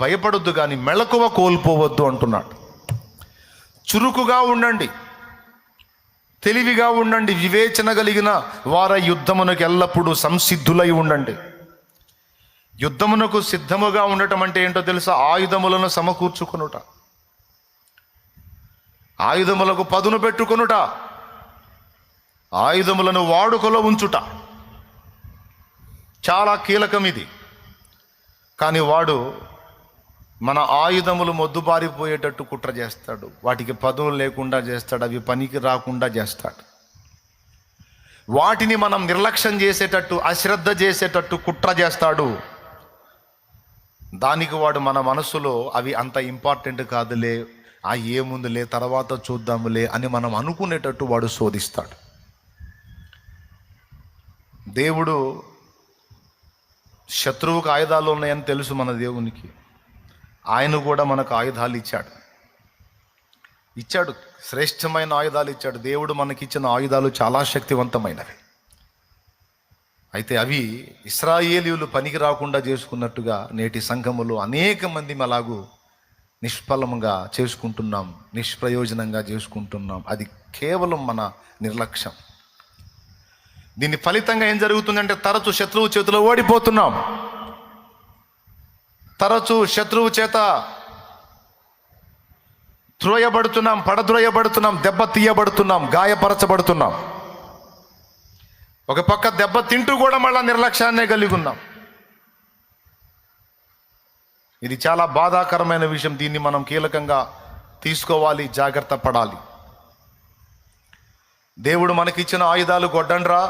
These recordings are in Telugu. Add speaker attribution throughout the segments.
Speaker 1: భయపడొద్దు కానీ మెళకువ కోల్పోవద్దు అంటున్నాడు. చురుకుగా ఉండండి. తెలివిగా ఉండండి. వివేచన కలిగిన వార యుద్ధమునకు ఎల్లప్పుడూ సంసిద్ధులై ఉండండి. యుద్ధమునకు సిద్ధముగా ఉండటం అంటే ఏంటో తెలుసా? ఆయుధములను సమకూర్చుకొనుట. ఆయుధములకు పదును పెట్టుకొనుట. ఆయుధములను వాడుకలో ఉంచుట. చాలా కీలకం ఇది. కానీ వాడు మన ఆయుధములు మొద్దుబారిపోయేటట్టు కుట్ర చేస్తాడు. వాటికి పదవులు లేకుండా చేస్తాడు అవి పనికి రాకుండా చేస్తాడు. వాటిని మనం నిర్లక్ష్యం చేసేటట్టు అశ్రద్ధ చేసేటట్టు కుట్ర చేస్తాడు. దానికి వాడు మన మనసులో అవి అంత ఇంపార్టెంట్ కాదులే ఆ ఏముందులే తర్వాత చూద్దాములే అని మనం అనుకునేటట్టు వాడు శోధిస్తాడు. దేవుడు శత్రువుకు ఆయుధాలు ఉన్నాయని తెలుసు మన దేవునికి. ఆయన కూడా మనకు ఆయుధాలు ఇచ్చాడు. ఇచ్చాడు. శ్రేష్టమైన ఆయుధాలు ఇచ్చాడు. దేవుడు మనకిచ్చిన ఆయుధాలు చాలా శక్తివంతమైనవి. అయితే అవి ఇస్రాయేలీలు పనికి రాకుండా చేసుకున్నట్టుగా నేటి సంఘములో అనేక మంది అలాగూ నిష్ఫలంగా చేసుకుంటున్నాం నిష్ప్రయోజనంగా చేసుకుంటున్నాం. అది కేవలం మన నిర్లక్ష్యం. దీని ఫలితంగా ఏం జరుగుతుందంటే తరచు శత్రువు చేతిలో ఓడిపోతున్నాం. తరచు శత్రువు చేత త్రోయబడుతున్నాం పడద్రోయబడుతున్నాం దెబ్బ తీయబడుతున్నాం గాయపరచబడుతున్నాం. ఒక పక్క దెబ్బ తింటూ కూడా మళ్ళా నిర్లక్ష్యాన్నే కలిగి ఉన్నాం. ఇది చాలా బాధాకరమైన విషయం దీన్ని మనం కీలకంగా తీసుకోవాలి జాగ్రత్త పడాలి. దేవుడు మనకిచ్చిన ఆయుధాలు గొడ్డండ్రా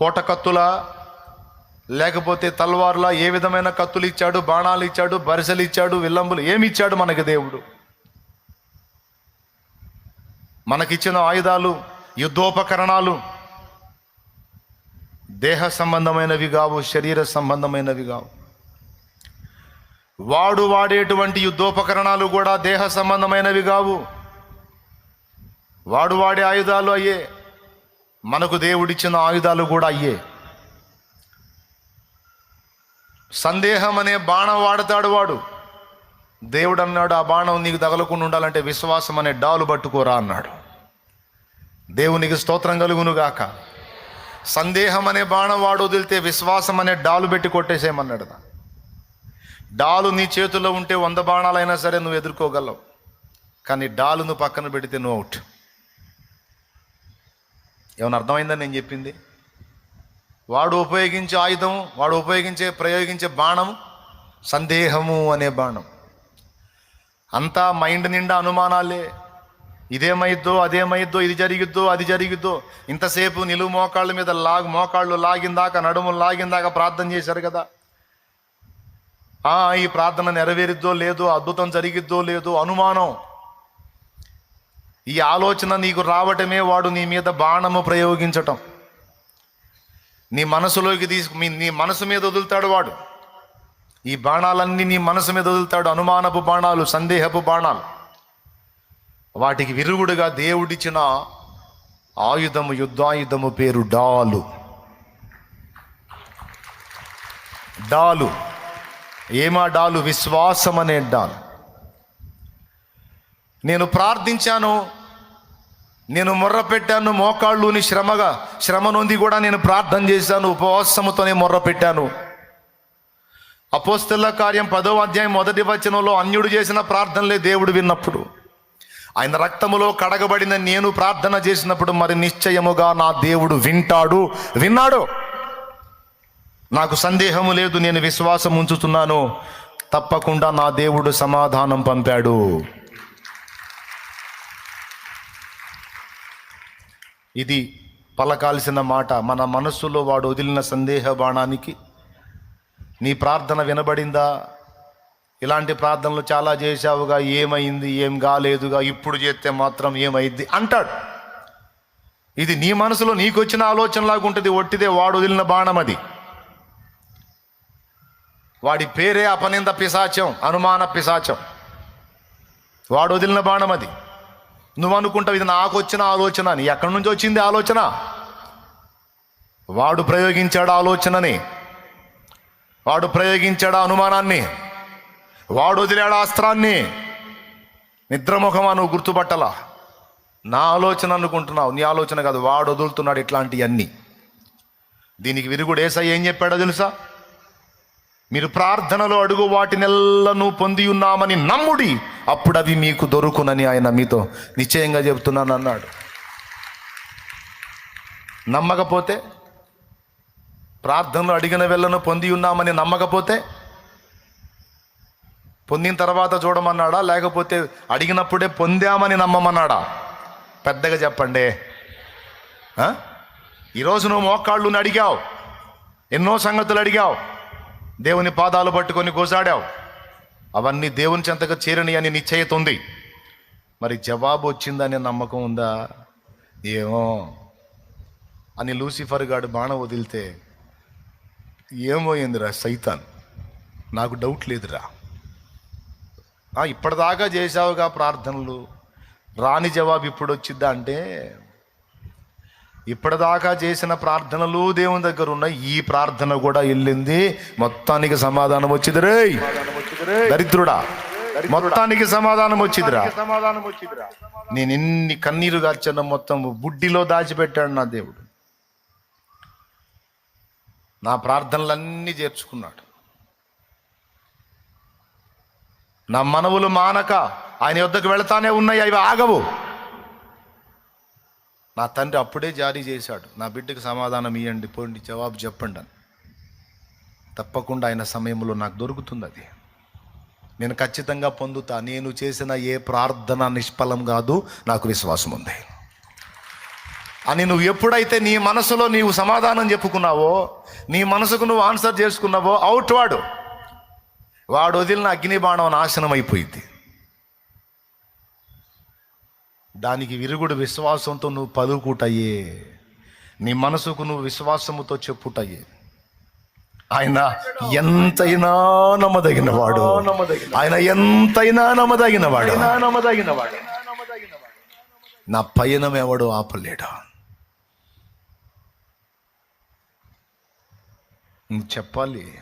Speaker 1: పోటకత్తులా లేకపోతే తల్వార్లా ఏ విధమైన కత్తులు ఇచ్చాడు బాణాలు ఇచ్చాడు బరిసెలు ఇచ్చాడు విల్లంబులు ఏమి ఇచ్చాడు మనకి దేవుడు? మనకిచ్చిన ఆయుధాలు యుద్ధోపకరణాలు దేహ సంబంధమైనవి కావు శరీర సంబంధమైనవి కావు. వాడు వాడేటువంటి యుద్ధోపకరణాలు కూడా దేహ సంబంధమైనవి కావు. వాడు వాడే ఆయుధాలు అయ్యే మనకు దేవుడిచ్చిన ఆయుధాలు కూడా అయ్యే. సందేహం అనే బాణం వాడతాడు వాడు. దేవుడు అన్నాడు ఆ బాణం నీకు తగలకుండా ఉండాలంటే విశ్వాసం అనే డాలు పట్టుకోరా అన్నాడు. దేవునికి స్తోత్రం కలుగునుగాక. సందేహం అనే బాణం వాడు వదిలితే విశ్వాసం అనే డాలు పెట్టి కొట్టేసేయమన్నాడు డాలు నీ చేతుల్లో ఉంటే వంద బాణాలైనా సరే నువ్వు ఎదుర్కోగలవు. కానీ డాలు నువ్వు పక్కన పెడితే నువ్వు అవుట్. ఏమైనా అర్థమైందని నేను చెప్పింది? వాడు ఉపయోగించే ఆయుధం వాడు ఉపయోగించే ప్రయోగించే బాణం సందేహము అనే బాణం. అంతా మైండ్ నిండా అనుమానాలే. ఇదేమైద్దో అదేమైద్దో ఇది జరిగిద్దో అది జరిగిద్దో. ఇంతసేపు నిలువు మోకాళ్ళ మీద లాగు మోకాళ్ళు లాగిందాక నడుములు లాగిందాక ప్రార్థన చేశారు కదా. ఆ, ఈ ప్రార్థన నెరవేరిద్దో లేదో అద్భుతం జరిగిద్దో లేదో అనుమానం. ఈ ఆలోచన నీకు రావటమే వాడు నీ మీద బాణము ప్రయోగించటం. నీ మనసులోకి తీసుకు మీ నీ మనసు మీద వదులుతాడు వాడు. ఈ బాణాలన్నీ నీ మనసు మీద వదులుతాడు. అనుమానపు బాణాలు సందేహపు బాణాలు. వాటికి విరుగుడుగా దేవుడిచ్చిన ఆయుధము యుద్ధాయుధము పేరు డాలు. డాలు. ఏమా డాలు? విశ్వాసం అనే డాలు. నేను ప్రార్థించాను నేను మొర్ర పెట్టాను మోకాళ్ళుని శ్రమగా శ్రమ నొంది కూడా నేను ప్రార్థన చేశాను ఉపవాసముతోనే మొర్ర పెట్టాను. అపోస్తల కార్యం పదవ అధ్యాయం మొదటి వచనంలో అన్యుడు చేసిన ప్రార్థనలే దేవుడు విన్నప్పుడు. ఆయన రక్తములో కడగబడిన నేను ప్రార్థన చేసినప్పుడు మరి నిశ్చయముగా నా దేవుడు వింటాడు. విన్నాడు. నాకు సందేహము లేదు నేను విశ్వాసం ఉంచుతున్నాను తప్పకుండా నా దేవుడు సమాధానం పంపాడు. ఇది పలకాల్సిన మాట. మన మనస్సులో వాడు వదిలిన సందేహ బాణానికి నీ ప్రార్థన వినబడిందా? ఇలాంటి ప్రార్థనలు చాలా చేశావుగా. ఏమైంది? ఏం కాలేదుగా? ఇప్పుడు చేస్తే మాత్రం ఏమైంది అంటాడు. ఇది నీ మనసులో నీకు వచ్చిన ఆలోచనలాగా ఉంటుంది. ఒట్టిదే వాడు వదిలిన బాణం అది. వాడి పేరే అపనింద పిశాచం అనుమాన పిశాచం. వాడు వదిలిన బాణం అది. నువ్వు అనుకుంటావు ఇది నాకు వచ్చిన ఆలోచన అని ఎక్కడి నుంచి వచ్చింది ఆలోచన? వాడు ప్రయోగించాడు ఆలోచనని. వాడు ప్రయోగించాడు అనుమానాన్ని. వాడు వదిలాడు అస్త్రాన్ని నిద్రముఖమా నువ్వు గుర్తుపట్టలా? నా ఆలోచన అనుకుంటున్నావు. నీ ఆలోచన కాదు వాడు వదులుతున్నాడు ఇట్లాంటివన్నీ దీనికి విరుగుడు ఏసై ఏం చెప్పాడో తెలుసా? మీరు ప్రార్థనలో అడుగు వాటినెల్లను పొంది ఉన్నామని నమ్ముడి అప్పుడు అవి మీకు దొరుకునని ఆయన మీతో నిశ్చయంగా చెబుతున్నాను అన్నాడు. నమ్మకపోతే ప్రార్థనలు అడిగిన వెళ్ళను పొంది ఉన్నామని నమ్మకపోతే పొందిన తర్వాత చూడమన్నాడా? లేకపోతే అడిగినప్పుడే పొందామని నమ్మమన్నాడా? పెద్దగా చెప్పండి. ఈరోజు నువ్వు మోకాళ్ళు అడిగావు ఎన్నో సంగతులు అడిగావు దేవుని పాదాలు పట్టుకొని కోసాడావు అవన్నీ దేవుని చెంతగా చేరని అని నిశ్చయిత ఉంది మరి జవాబు వచ్చిందనే నమ్మకం ఉందా? ఏమో. అని లూసిఫర్ గాడు బాణం వదిలితే ఏమోయిందిరా సైతాన్? నాకు డౌట్ లేదురా. ఇప్పటిదాకా చేసావుగా ప్రార్థనలు. రాని జవాబు ఇప్పుడు వచ్చిద్దా అంటే ఇప్పటిదాకా చేసిన ప్రార్థనలు దేవుని దగ్గర ఉన్న ఈ ప్రార్థన కూడా వెళ్ళింది. మొత్తానికి సమాధానం వచ్చింది రే. దరిద్రుడా మొత్తానికి సమాధానం వచ్చిందిరా
Speaker 2: సమాధానం వచ్చిందిరా
Speaker 1: నేను ఎన్ని కన్నీరు గార్చిన మొత్తం బుడ్డిలో దాచిపెట్టాడు నా దేవుడు. నా ప్రార్థనలన్నీ చేర్చుకున్నాడు. నా మనవులు మానక ఆయన యొద్దకు వెళతానే ఉన్నాయి అవి ఆగవు. నా తండ్రి అప్పుడే జారీ చేశాడు. నా బిడ్డకు సమాధానం ఇవ్వండి పోండి జవాబు చెప్పండి అని. తప్పకుండా ఆయన సమయంలో నాకు దొరుకుతుంది అది. నేను ఖచ్చితంగా పొందుతా. నేను చేసిన ఏ ప్రార్థన నిష్ఫలం కాదు నాకు విశ్వాసం ఉంది. అని నువ్వు ఎప్పుడైతే నీ మనసులో నీవు సమాధానం చెప్పుకున్నావో నీ మనసుకు నువ్వు ఆన్సర్ చేసుకున్నావో అవుట్ వాడు. వాడు వదిలిన అగ్ని బాణం నాశనం అయిపోయింది. దానికి విరుగుడు విశ్వాసంతో నువ్వు పలుకుటయ్యే నీ మనసుకు నువ్వు విశ్వాసముతో చెప్పుటయ్యే ఆయన ఎంతైనా నమ్మదగిన వాడు ఆయన ఎంతైనా నమ్మదగిన వాడు
Speaker 2: నమ్మదగిన వాడు
Speaker 1: నా పయనం ఎవడు ఆపలేడా? చెప్పాలి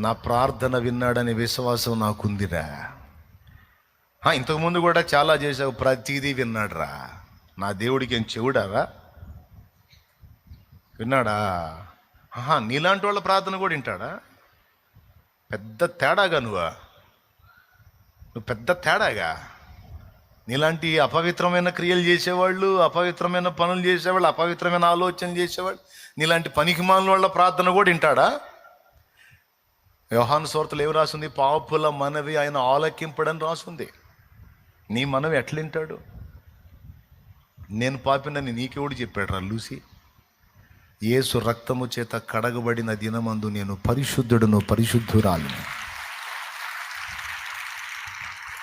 Speaker 1: నా ప్రార్థన విన్నాడనే విశ్వాసం నాకుందిరా. ఇంతకుముందు కూడా చాలా చేసావు ప్రతిదీ విన్నాడురా. నా దేవుడికి ఏం చెవుడారా? విన్నాడా? ఆహా నీలాంటి వాళ్ళ ప్రార్థన కూడా వింటాడా? పెద్ద తేడాగా నువ్వా? నువ్వు పెద్ద తేడాగా? నీలాంటి అపవిత్రమైన క్రియలు చేసేవాళ్ళు అపవిత్రమైన పనులు చేసేవాళ్ళు అపవిత్రమైన ఆలోచనలు చేసేవాళ్ళు నీలాంటి పనికిమాలిన వాళ్ళ ప్రార్థన కూడా వింటాడా? వ్యవహాను సోర్తలు ఏమి రాసింది? పాపుల మనవి ఆయన ఆలకింపడని రాసింది. నీ మనవి ఎట్లా వింటాడు నేను పాపినని నీకెవడు చెప్పాడు రా లూసి. యేసు రక్తము చేత కడగబడిన దినమందు నేను పరిశుద్ధుడును పరిశుద్ధురాలి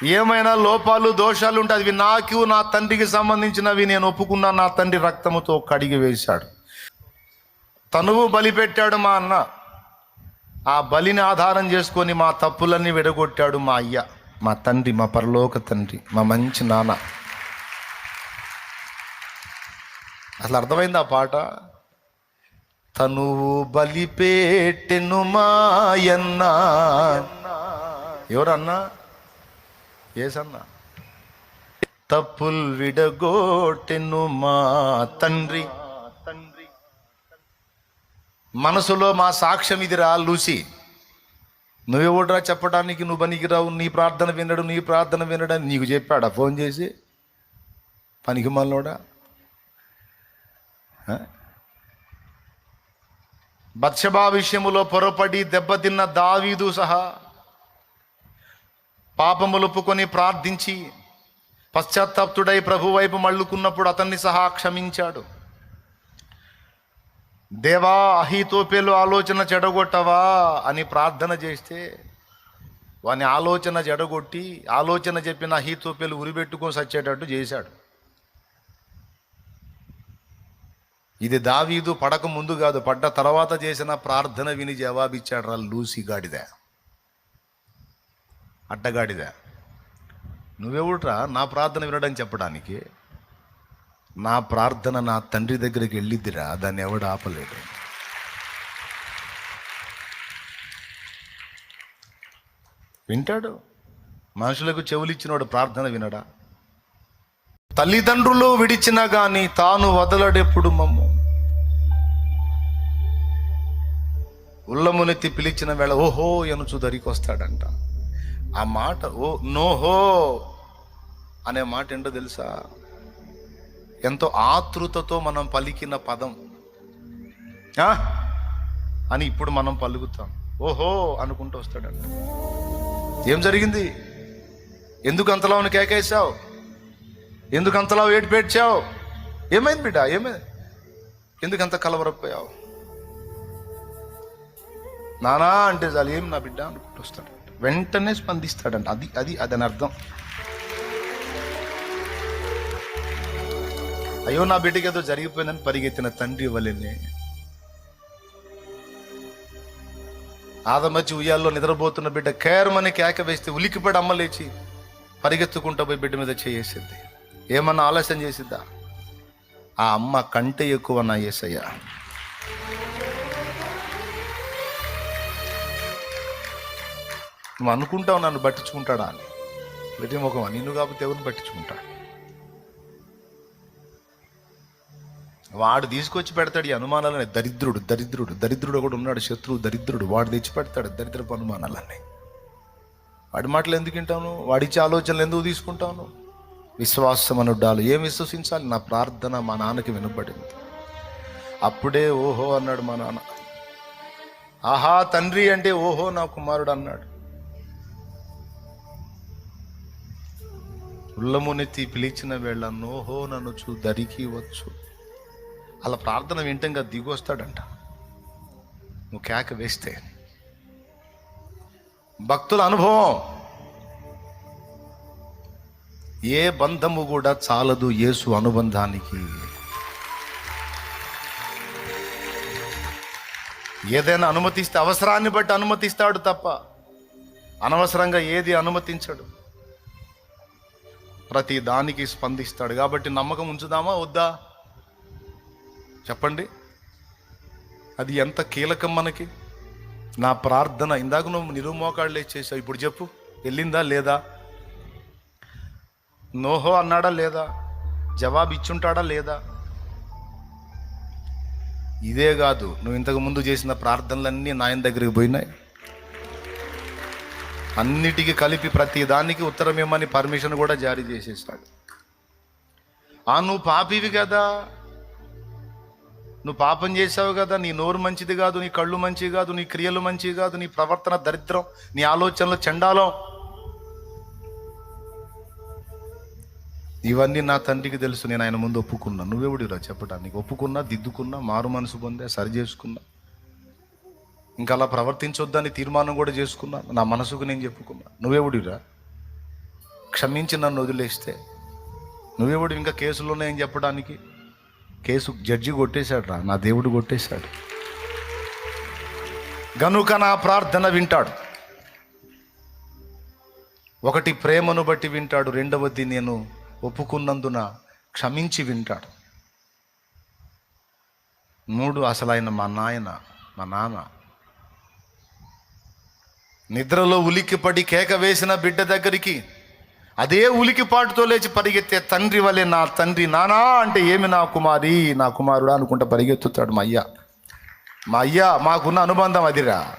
Speaker 1: ఏమైనా లోపాలు దోషాలు ఉంటే అవి నాకు నా తండ్రికి సంబంధించినవి నేను ఒప్పుకున్నా నా తండ్రి రక్తముతో కడిగి వేశాడు. తనువు బలి పెట్టాడు మా అన్న. ఆ బలిని ఆధారం చేసుకొని మా తప్పులన్నీ విడగొట్టాడు మా అయ్య. మా తండ్రి మా పరలోక తండ్రి మా మంచి నాన్న. అసలు అర్థమైంది ఆ పాట? తనువు బలిపేటెను మాయన్న. ఎవరన్నా? ఏసన్నా? తప్పుల్ విడగోటెను మా తండ్రి తండ్రి. మనసులో మా సాక్ష్యం ఇదిరా లూసి. నువ్వెవడరా చెప్పడానికి నువ్వు పనికిరావు? నీ ప్రార్థన వినడు నీ ప్రార్థన వినడని నీకు చెప్పాడా? ఫోన్ చేసి? పనికి మనలోడా బత్సభా విషయములో పొరపడి దెబ్బతిన్న దావీదు సహా పాపములుపుకొని ప్రార్థించి పశ్చాత్తాప్తుడై ప్రభు వైపు మళ్ళుకున్నప్పుడు అతన్ని సహా క్షమించాడు. దేవా అహితోపేలు ఆలోచన చెడగొట్టవా అని ప్రార్థన చేస్తే వాని ఆలోచన చెడగొట్టి ఆలోచన చెప్పిన అహితోపేలు ఉరిపెట్టుకొని సచ్చేటట్టు చేశాడు. ఇది దావీదు పడక ముందు కాదు పడ్డ తర్వాత చేసిన ప్రార్థన విని జవాబిచ్చాడు రా లూసి గాడిద. అడ్డగాడిద. నువ్వెవుట్రా నా ప్రార్థన వినడం చెప్పడానికి. నా ప్రార్థన నా తండ్రి దగ్గరికి వెళ్ళిద్దిరా దాన్ని ఎవడు ఆపలేడు. వింటాడు? మనుషులకు చెవులిచ్చినోడు ప్రార్థన వినడా? తల్లిదండ్రులు విడిచినా కానీ తాను వదలడెప్పుడు మమ్ము? ఉల్లమునెత్తి పిలిచిన వేళ ఓహో ఎనుచు దరికొస్తాడంట. ఆ మాట ఓ నోహో అనే మాట ఏంటో తెలుసా? ఎంతో ఆతృతతో మనం పలికిన పదం. ఆ? అని ఇప్పుడు మనం పలుకుతాం. ఓహో అనుకుంటూ వస్తాడంట ఏం జరిగింది? ఎందుకు అంతలా ఉన్న కేకేసావు ఎందుకు అంతలా ఏడు పేడ్చావు? ఏమైంది బిడ్డ? ఏమైంది? ఎందుకు అంత కలవరపోయావు? నానా అంటే చాలు ఏం నా బిడ్డ? అనుకుంటూ వస్తాడు. వెంటనే స్పందిస్తాడంట. అది అది అదని అర్థం అయ్యో నా బిడ్డకి ఏదో జరిగిపోయిందని పరిగెత్తిన తండ్రి వలెనే. ఆదమచ్చి ఉయ్యాల్లో నిద్రపోతున్న బిడ్డ కేరమని కేక వేస్తే ఉలికిపడి అమ్మ లేచి పరిగెత్తుకుంటూ పోయి బిడ్డ మీద చేసేసింది ఏమన్నా ఆలస్యం చేసిద్దా ఆ అమ్మ కంటే ఎక్కువ నా ఏసయ్య. నువ్వు అనుకుంటావు నన్ను పట్టించుకుంటాడా అని. ప్రతి ముఖం నిన్ను కాబట్టి ఎవరిని పట్టించుకుంటాడు వాడు తీసుకొచ్చి పెడతాడు ఈ అనుమానాలని దరిద్రుడు దరిద్రుడు దరిద్రుడు కూడా ఉన్నాడు శత్రువు దరిద్రుడు. వాడు తెచ్చి పెడతాడు దరిద్రపు అనుమానాలన్నీ. వాడి మాటలు ఎందుకు వింటాను వాడిచ్చే ఆలోచనలు ఎందుకు తీసుకుంటాను విశ్వాసం అనుడ్డాలు ఏం విశ్వసించాలి? నా ప్రార్థన మా నాన్నకి వినపడింది అప్పుడే ఓహో అన్నాడు మా నాన్న. ఆహా తండ్రి అంటే ఓహో నా కుమారుడు అన్నాడు. ఉల్లమునెత్తి పిలిచిన వేళ నోహో నన్ను చూ దరికి వచ్చు. అలా ప్రార్థన వింటంగా దిగొస్తాడంట నువ్వు కేక వేస్తే. భక్తుల అనుభవం. ఏ బంధము కూడా చాలదు యేసు అనుబంధానికి. ఏదైనా అనుమతిస్తే అవసరాన్ని బట్టి అనుమతిస్తాడు తప్ప అనవసరంగా ఏది అనుమతించడు. ప్రతి దానికి స్పందిస్తాడు. కాబట్టి నమ్మకం ఉంచుదామా వద్దా? చెప్పండి. అది ఎంత కీలకం మనకి? నా ప్రార్థన ఇందాక నువ్వు నిరుమోకాళ్ళు చేసావు ఇప్పుడు చెప్పు. వెళ్ళిందా లేదా? నోహో అన్నాడా లేదా? జవాబు ఇచ్చుంటాడా లేదా? ఇదే కాదు నువ్వు ఇంతకు ముందు చేసిన ప్రార్థనలన్నీ నాయన దగ్గరికి పోయినాయి. అన్నిటికీ కలిపి ప్రతి దానికి ఉత్తరం ఇవ్వమని పర్మిషన్ కూడా జారీ చేసేసాడు ఆ నువ్వు పాపివి కదా. నువ్వు పాపం చేసావు కదా నీ నోరు మంచిది కాదు నీ కళ్ళు మంచివి కాదు నీ క్రియలు మంచివి కాదు నీ ప్రవర్తన దరిద్రం నీ ఆలోచనలు చండాలం. ఇవన్నీ నా తండ్రికి తెలుసు నేను ఆయన ముందు ఒప్పుకున్నా. నువ్వెవడిరా చెప్పడానికి ఒప్పుకున్నా దిద్దుకున్నా మారు మనసు పొందా సరి చేసుకున్నా. ఇంకా అలా ప్రవర్తించొద్దని తీర్మానం కూడా చేసుకున్నా. నా మనసుకు నేను చెప్పుకున్నా. నువ్వెవడిరా క్షమించి నన్ను వదిలేస్తే. నువ్వెవడు ఇంకా కేసులు ఉన్నాయని చెప్పడానికి కేసు జడ్జి కొట్టేశాడు రా నా దేవుడు కొట్టేశాడు. గనుక నా ప్రార్థన వింటాడు. ఒకటి ప్రేమను బట్టి వింటాడు రెండవది నేను ఒప్పుకున్నందున క్షమించి వింటాడు. మూడు అసలు ఆయన మా నాయన మా నాన్న. నిద్రలో ఉలిక్కిపడి కేక వేసిన బిడ్డ దగ్గరికి అదే ఉలికిపాటుతో లేచి పరిగెత్తే తండ్రి వలె నా తండ్రి నానా అంటే ఏమి నా కుమారి? నా కుమారుడా అనుకుంటా పరిగెత్తుతాడు మా అయ్య. మా అయ్య మాకున్న అనుబంధం అదిరా.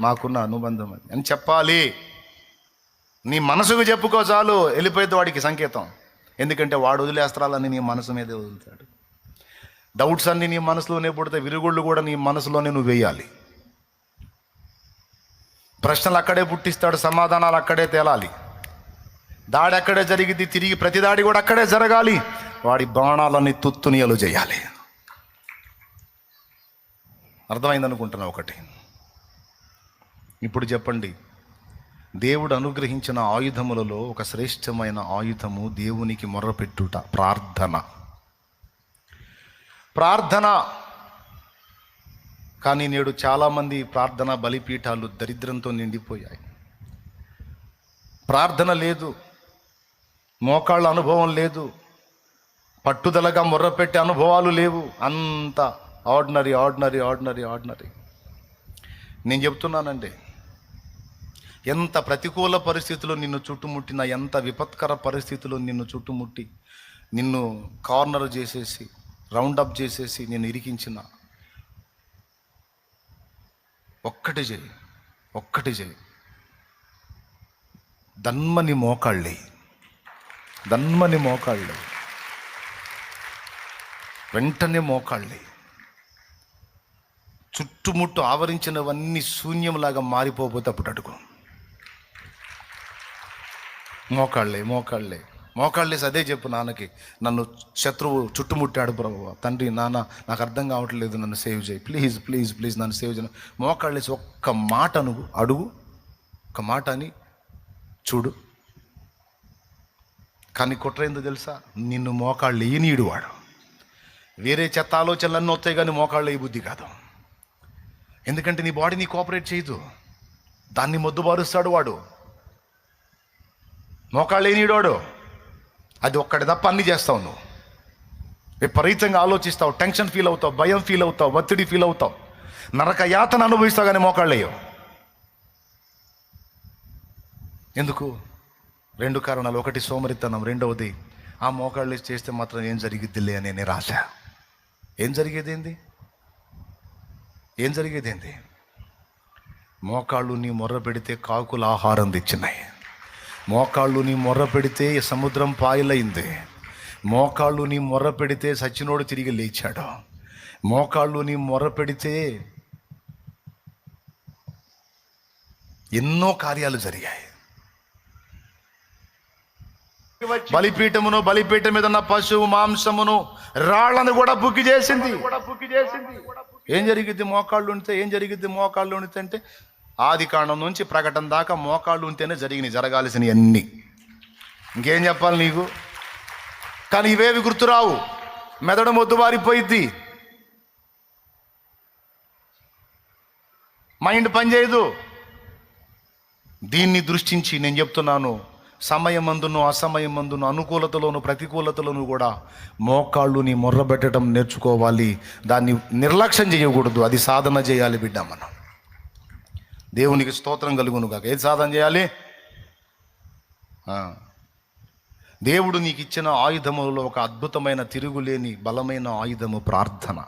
Speaker 1: మాకున్న అనుబంధం అది. అని చెప్పాలి. నీ మనసుకు చెప్పుకో చాలు. వెళ్ళిపోయేది వాడికి సంకేతం. ఎందుకంటే వాడు వదిలేస్త్రాలన్నీ నీ మనసు మీదే వదులుతాడు. డౌట్స్ అన్నీ నీ మనసులోనే పుడితే విరుగుళ్ళు కూడా నీ మనసులోనే నువ్వు వేయాలి. ప్రశ్నలు అక్కడే పుట్టిస్తాడు. సమాధానాలు అక్కడే తేలాలి. దాడి అక్కడే జరిగింది. తిరిగి ప్రతి దాడి కూడా అక్కడే జరగాలి. వాడి బాణాలన్నీ తుత్తునియలు చేయాలి. అర్థమైంది అనుకుంటున్నా ఒకటి. ఇప్పుడు చెప్పండి. దేవుడు అనుగ్రహించిన ఆయుధములలో ఒక శ్రేష్టమైన ఆయుధము దేవునికి మొర్రపెట్టుట. ప్రార్థన. ప్రార్థన. కానీ నేడు చాలామంది ప్రార్థన బలిపీఠాలు దరిద్రంతో నిండిపోయాయి. ప్రార్థన లేదు. మోకాళ్ళ అనుభవం లేదు. పట్టుదలగా మొర్రపెట్టే అనుభవాలు లేవు. అంత ఆర్డినరీ ఆర్డినరీ ఆర్డినరీ ఆర్డినరీ. నేను చెప్తున్నానండి ఎంత ప్రతికూల పరిస్థితులు నిన్ను చుట్టుముట్టిన ఎంత విపత్కర పరిస్థితులు నిన్ను చుట్టుముట్టి నిన్ను కార్నర్ చేసేసి రౌండప్ చేసేసి నేను ఇరికించిన ఒక్కటి చేయి ఒక్కటి చేయి దన్మని మోకాళ్ళే దన్మని మోకాళ్ళు వెంటనే మోకాళ్ళే చుట్టుముట్టు ఆవరించినవన్నీ శూన్యంలాగా మారిపోతే అప్పుడు అడుగు. మోకాళ్ళే మోకాళ్ళే. మోకాళ్ళేసి అదే చెప్పు నాన్నకి. నన్ను శత్రువు చుట్టుముట్టాడు ప్రభు. తండ్రి నాన్న నాకు అర్థం కావట్లేదు నన్ను సేవ్ చేయి. ప్లీజ్ ప్లీజ్ ప్లీజ్ నన్ను సేవ్ చేయ. మోకాళ్ళేసి ఒక్క మాట అనుగు అడుగు. ఒక మాట అని చూడు. కానీ కుట్రైందో తెలుసా? నిన్ను మోకాళ్ళు వేయనీయుడు వాడు. వేరే చెత్త ఆలోచనలన్నీ వస్తాయి కానీ మోకాళ్ళు వేయ బుద్ధి కాదు. ఎందుకంటే నీ బాడీ నీ కోఆపరేట్ చేయదు. దాన్ని మొద్దుబారుస్తాడు వాడు. మోకాళ్ళు లేనివాడు అది ఒక్కడి తప్ప అన్నీ చేస్తావు నువ్వు. విపరీతంగా ఆలోచిస్తావు టెన్షన్ ఫీల్ అవుతావు భయం ఫీల్ అవుతావు ఒత్తిడి ఫీల్ అవుతావు. నరక యాతన అనుభవిస్తావు కానీ మోకాళ్ళు వేయవు ఎందుకు? రెండు కారణాలు. ఒకటి సోమరితనం రెండవది ఆ మోకాళ్ళు చేస్తే మాత్రం ఏం జరిగిద్దిలే అనే నిరాశ ఏం జరిగేది ఏంది ఏం జరిగేది ఏంది మోకాళ్ళు నీ మొర్ర పెడితే కాకులు ఆహారం తెచ్చినాయి. మోకాళ్ళు నీ మొర్ర పెడితే సముద్రం పాయలైంది. మోకాళ్ళు నీ మొర్ర పెడితే సచ్చినోడు తిరిగి లేచాడు. మోకాళ్ళు నీ మొర్ర పెడితే ఎన్నో కార్యాలు జరిగాయి. బలిపీఠమును బలిపీఠం మీద ఉన్న పశువు మాంసమును రాళ్ళను కూడా బుక్కి చేసింది.
Speaker 2: కూడా బుక్ చేసింది
Speaker 1: ఏం జరిగింది మోకాళ్ళు ఉంటే ఏం జరిగింది మోకాళ్ళు ఉంటే అంటే ఆది కాండం నుంచి ప్రకటన దాకా మోకాళ్ళు ఉంటేనే జరిగినాయి జరగాల్సినవి అన్నీ. ఇంకేం చెప్పాలి నీకు? కానీ ఇవేవి గుర్తురావు? మెదడు మొద్దుబారిపోయిద్ది మైండ్ పనిచేయదు దీన్ని దృష్టించి నేను చెప్తున్నాను. సమయమందును అసమయమందును అనుకూలతలోను ప్రతికూలతలోను కూడా మోకాళ్ళు నీ మొర్రబెట్టడం నేర్చుకోవాలి. దాన్ని నిర్లక్ష్యం చేయకూడదు. అది సాధన చేయాలి బిడ్డ మనం. దేవునికి స్తోత్రం కలుగును కాక ఏది సాధన చేయాలి? దేవుడు నీకు ఇచ్చిన ఆయుధములలో ఒక అద్భుతమైన తిరుగులేని బలమైన ఆయుధము ప్రార్థన.